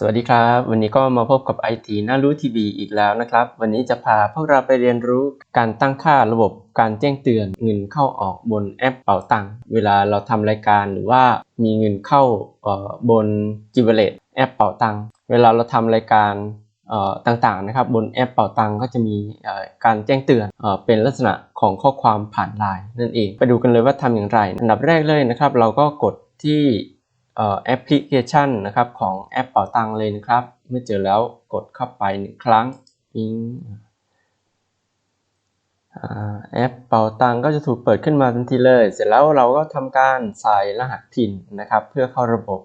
สวัสดีครับ วันนี้ก็มาพบกับ IT น่ารู้ทีวีอีกแล้วนะครับ วันนี้จะพาพวกเราไปเรียนรู้การตั้งค่าระบบการแจ้งเตือนเงินเข้าออกบนแอปเป๋าตังเวลาเราทำรายการหรือว่ามีเงินเข้าบนจิวเลตแอปเป๋าตังเวลาเราทำรายการต่างๆนะครับบนแอปเป๋าตังก็จะมีการแจ้งเตือนเป็นลักษณะของข้อความผ่านไลน์นั่นเอง ไปดูกันเลยว่าทำอย่างไร อันดับแรกเลยนะครับ เราก็กดที่ แอปพลิเคชันนะครับของแอปเป๋าตังเลยนะครับ เมื่อเจอแล้วกดเข้าไปหนึ่งครั้งปิงแอปเป๋าตังก็จะถูกเปิดขึ้นมาทันทีเลย เสร็จแล้วเราก็ทำการใส่รหัส PIN นะครับ เพื่อเข้าระบบ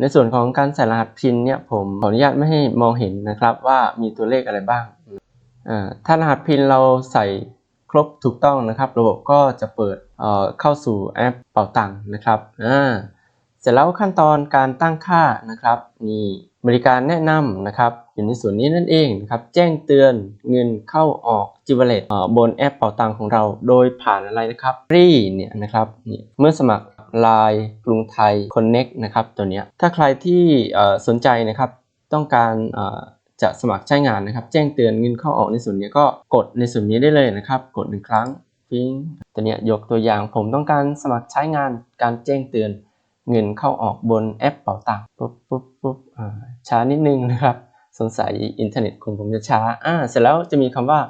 ในส่วนของการใส่รหัส PIN เนี่ยผมขออนุญาตไม่ให้มองเห็นนะครับว่ามีตัวเลขอะไรบ้างถ้ารหัส PIN เราใส่ครบถูกต้องนะครับ ระบบก็จะเปิดเเข้าสู่แอปเป๋าตังนะครับอ่า เสร็จแล้วขั้นตอนการตั้งค่านะครับนี่บริการแนะนำนะครับอยู่ในส่วนนี้นั่นเองนะครับแจ้งเตือนเงินเข้าออกจิวเลตบนแอปเป๋าตังของเรา โดยผ่านอะไรนะครับรีเนี่ยนะครับเมื่อสมัคร Line กรุงไทย Connect นะครับตัวนี้ถ้าใครที่สนใจนะครับต้องการจะสมัครใช้งานนะครับ แจ้งเตือนเงินเข้าออกในส่วนนี้ก็กดในส่วนนี้ได้เลยนะครับ กดหนึ่งครั้งปิ้งตัวนี้ยกตัวอย่างผมต้องการสมัครใช้งานการแจ้งเตือน เงินเข้าออกบนแอปเป๋าตังค์ปุ๊บปุ๊บปุ๊บช้านิดนึงนะครับ สงสัยอินเทอร์เน็ตของผมจะช้าอ่าเสร็จแล้วจะมีคำว่า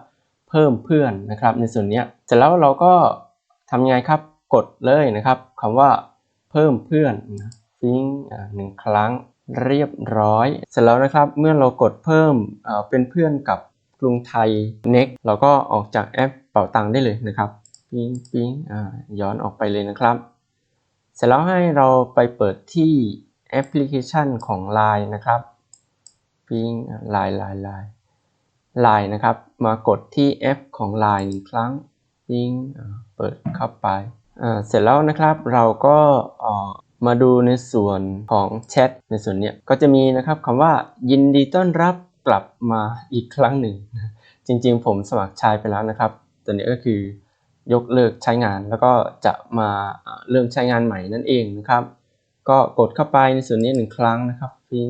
เพิ่มเพื่อนนะครับ ในส่วนนี้เสร็จแล้วเราก็ทำยังไงครับกดเลยนะครับคำว่าเพิ่มเพื่อนฟิงอ่าหนึ่งครั้งเรียบร้อย เสร็จแล้วนะครับเมื่อเรากดเพิ่มเอ่อเป็นเพื่อนกับกรุงไทย Next เราก็ออกจากแอปเป๋าตังค์ได้เลยนะครับ ปิ๊งปิ๊งอ่าย้อนออกไปเลยนะครับ สร็จแล้วให้เราไปเปิดที่แอปพลิเคชันของ Line นะครับปิ้ง Line Line Line Line นะครับ มากดที่แอปของ Line หนึ่งครั้งปิ้งเปิดเข้าไป เสร็จแล้วนะครับเราก็มาดูในส่วนของแชทในส่วนเนี้ยก็จะมีนะครับคำว่ายินดีต้อนรับกลับมาอีกครั้งหนึ่ง จริงๆผมสมัครใช้ไปแล้วนะครับ ตัวนี้ก็คือ ยกเลิกใช้งาน แล้วก็จะมาเริ่มใช้งานใหม่นั่นเองนะครับ ก็กดเข้าไปในส่วนนี้หนึ่งครั้งนะครับฟิง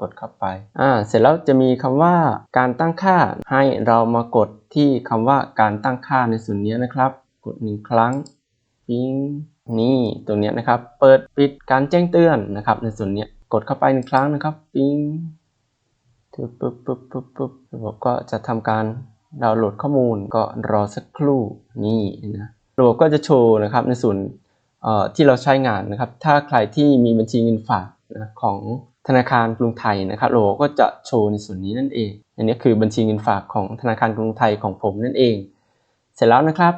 กดเข้าไป อ่า เสร็จแล้วจะมีคำว่าการตั้งค่า ให้เรามากดที่คำว่าการตั้งค่าในส่วนนี้นะครับ กดหนึ่งครั้งฟิงนี่ตรงนี้นะครับ เปิดปิดการแจ้งเตือนนะครับ ในส่วนนี้กดเข้าไปหนึ่งครั้งนะครับฟิงปุ๊บปุ๊บปุ๊บปุ๊บปุ๊บระบบก็จะทำการ ดาวน์โหลดข้อมูลก็รอสักครู่นี่นะระบบก็จะโชว์นะครับในส่วนที่เราใช้งานนะครับ ถ้าใครที่มีบัญชีเงินฝากนะของธนาคารกรุงไทยนะครับระบบก็จะโชว์ในส่วนนี้นั่นเอง อันนี้คือบัญชีเงินฝากของธนาคารกรุงไทยของผมนั่นเอง เสร็จแล้วนะครับ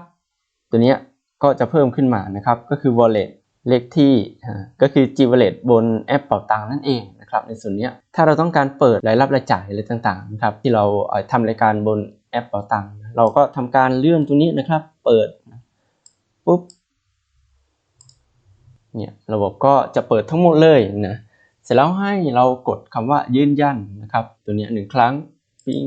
ตัวนี้ก็จะเพิ่มขึ้นมานะครับ ก็คือ wallet เลขที่ก็คือ G wallet บนแอปเป๋าตังนั่นเองนะครับในส่วนนี้ถ้าเราต้องการเปิดรายรับรายจ่ายอะไรต่างๆนะครับที่เราเอ่อทำรายการบน แอปเป๋าตังค์เราก็ทำการเลื่อนตัวนี้นะครับ เปิดปุ๊บเนี่ยระบบก็จะเปิดทั้งหมดเลยนะเสร็จแล้วให้เรากดคำว่ายืนยันนะครับ ตัวนี้หนึ่งครั้งปิ้ง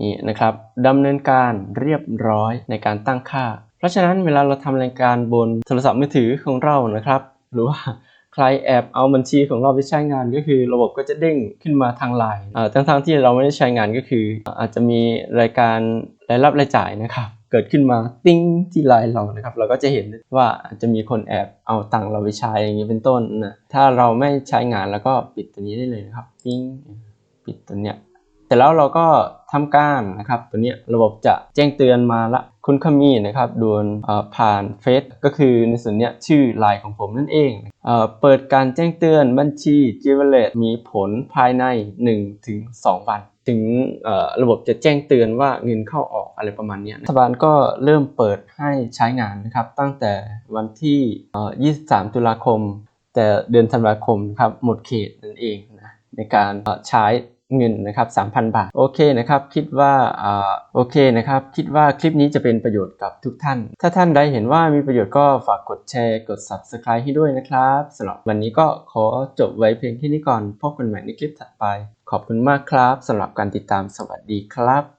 นี่นะครับดำเนินการเรียบร้อยในการตั้งค่า เพราะฉะนั้นเวลาเราทำรายการบนโทรศัพท์มือถือของเรานะครับ หรือว่า ใครแอบเอาบัญชีของเราไปใช้งานก็คือ ระบบก็จะเด้งขึ้นมาทางไลน์อ่าทั้งๆที่เราไม่ได้ใช้งานก็คือ อาจจะมีรายการรายรับรายจ่ายนะครับ เกิดขึ้นมาติ้งที่ไลน์เรานะครับ เราก็จะเห็นว่าอาจจะมีคนแอบเอาตังค์เราไปใช้อย่างนี้เป็นต้นนะถ้าเราไม่ใช้งานแล้วก็ปิดตัวนี้ได้เลยนะครับปิ้งปิดตัวเนี้ยเสร็จแล้วเราก็ทำการนะครับ ตัวเนี้ยระบบจะแจ้งเตือนมาละ คุณขมีนะครับโดนผ่านเฟซก็คือในส่วนเนี้ยชื่อไลน์ของผมนั่นเองเปิดการแจ้งเตือนบัญชีจิวเวลตมีผลภายใน1-2ถึง2วัน ถึงระบบจะแจ้งเตือนว่าเงินเข้าออกอะไรประมาณนี้รัฐบาลก็เริ่มเปิดให้ใช้งานนะครับตั้งแต่วันที่เอ่อ23 ตุลาคม แต่เดือนธันวาคมนะครับหมดเขตนั่นเองนะในการใช้ เงินนะครับ3,000 บาท โอเคนะครับ คิดว่าอ่าโอเคนะครับ คิดว่าคลิปนี้จะเป็นประโยชน์กับทุกท่าน ถ้าท่านใดเห็นว่ามีประโยชน์ก็ฝากกดแชร์กด Subscribe ให้ด้วยนะครับสำหรับวันนี้ก็ขอจบไว้เพียงแค่นี้ก่อนพบกันใหม่ในคลิปถัดไป ขอบคุณมากครับสำหรับการติดตามสวัสดีครับ